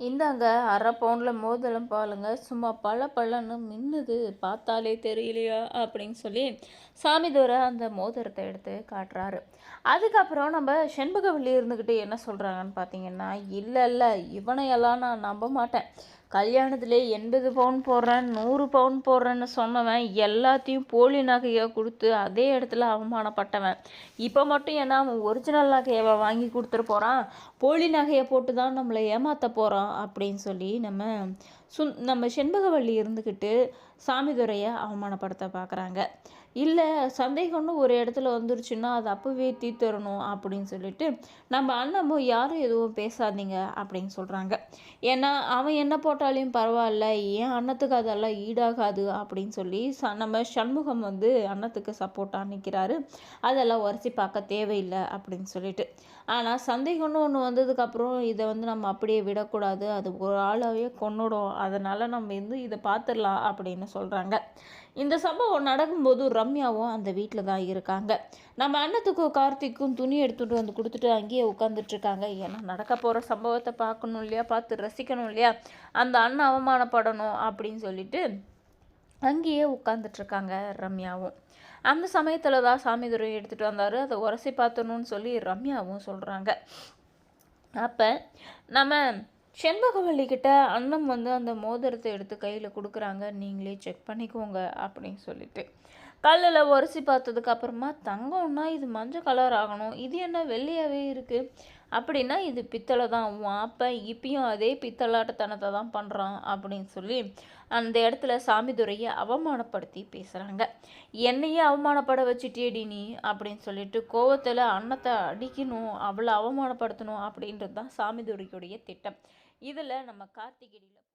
இந்தாங்க அரை பவுனில் மோதிரம் பாருங்க. சும்மா பல பழன்னு மின்னுது. பார்த்தாலே தெரியலையா? அப்படின்னு சொல்லி சாமி தூர அந்த மோதிரத்தை எடுத்து காட்டுறாரு. அதுக்கப்புறம் நம்ம செண்பகவல்லி இருந்துக்கிட்டு என்ன சொல்கிறாங்கன்னு பார்த்தீங்கன்னா இல்லை இல்லை இவனையெல்லாம் நான் நம்ப மாட்டேன். கல்யாணத்திலே எண்பது பவுன் போடுறேன் நூறு பவுன் போடுறேன்னு சொன்னவன் எல்லாத்தையும் போலி நகையை கொடுத்து அதே இடத்துல அவமானப்பட்டவன். இப்போ மட்டும் என்ன அவன் ஒரிஜினல் நகையை வாங்கி கொடுத்துட்டு போகிறான் போலி நகையை போட்டு தான் நம்மளை ஏமாற்ற போகிறான் அப்படின்னு சொல்லி நம்ம சுன் நம்ம செண்பகவள்ளி இருந்துக்கிட்டு சாமிதுரையை அவமானப்படுத்த பார்க்குறாங்க. இல்லை சந்தேகம்னு ஒரு இடத்துல வந்துருச்சுன்னா அதை அப்போவே தீர்த்தரணும் அப்படின்னு சொல்லிட்டு நம்ம அண்ணமும் யாரும் எதுவும் பேசாதீங்க அப்படின்னு சொல்கிறாங்க ஏன்னா அவன் என்ன போட்டாலையும் பரவாயில்ல ஏன் அண்ணத்துக்கு அதெல்லாம் ஈடாகாது அப்படின்னு சொல்லி ச நம்ம சண்முகம் வந்து அண்ணத்துக்கு சப்போர்ட்டாக நிற்கிறாரு அதெல்லாம் உரசி பார்க்க தேவையில்லை அப்படின்னு சொல்லிட்டு. ஆனால் சந்தேகம்னு ஒன்று வந்ததுக்கப்புறம் இதை வந்து நம்ம அப்படியே விடக்கூடாது. அது ஒரு ஆளாவே கொன்னுடும். அதனால் நம்ம வந்து இதை பார்த்துடலாம் அப்படின்னு சொல்கிறாங்க இந்த சம்பவம் நடக்கும்போது ரம்யாவும் அந்த வீட்டில் தான் இருக்காங்க. நம்ம அண்ணத்துக்கும் கார்த்திக்கும் துணி எடுத்துகிட்டு வந்து கொடுத்துட்டு அங்கேயே உட்காந்துட்ருக்காங்க ஏன்னா நடக்க போகிற சம்பவத்தை பார்க்கணும் இல்லையா? பார்த்து ரசிக்கணும் இல்லையா? அந்த அண்ணன் அவமானப்படணும் அப்படின்னு சொல்லிட்டு அங்கேயே உட்காந்துட்ருக்காங்க ரம்யாவும். அந்த சமயத்தில் தான் சாமிதுரை எடுத்துகிட்டு வந்தார். அதை உரசி பார்த்தணும்னு சொல்லி ரம்யாவும் சொல்கிறாங்க அப்போ நம்ம செண்பகவல்லி கிட்ட வந்து அந்த மோதிரத்தை எடுத்து கையில் கொடுக்குறாங்க. நீங்களே செக் பண்ணிக்கோங்க அப்படின்னு சொல்லிட்டு. கல்லில் உரசி பார்த்ததுக்கு அப்புறமா தங்கம்னா இது மஞ்சள் கலர் ஆகணும். இது என்ன வெள்ளையாகவே இருக்குது அப்படின்னா இது பித்தளை தான். அப்போ இப்பயும் அதே பித்தளாட்டத்தனத்தை தான் பண்ணுறான் அப்படின்னு சொல்லி அந்த இடத்துல சாமிதுரையை அவமானப்படுத்தி பேசுகிறாங்க என்னையே அவமானப்பட வச்சுட்டேடி நீ அப்படின்னு சொல்லிட்டு கோவத்தில் அன்னத்தை அடிக்கணும் அவளை அவமானப்படுத்தணும் அப்படின்றது தான் சாமிதுரையுடைய திட்டம். இதில் நம்ம கார்த்திகிரியில்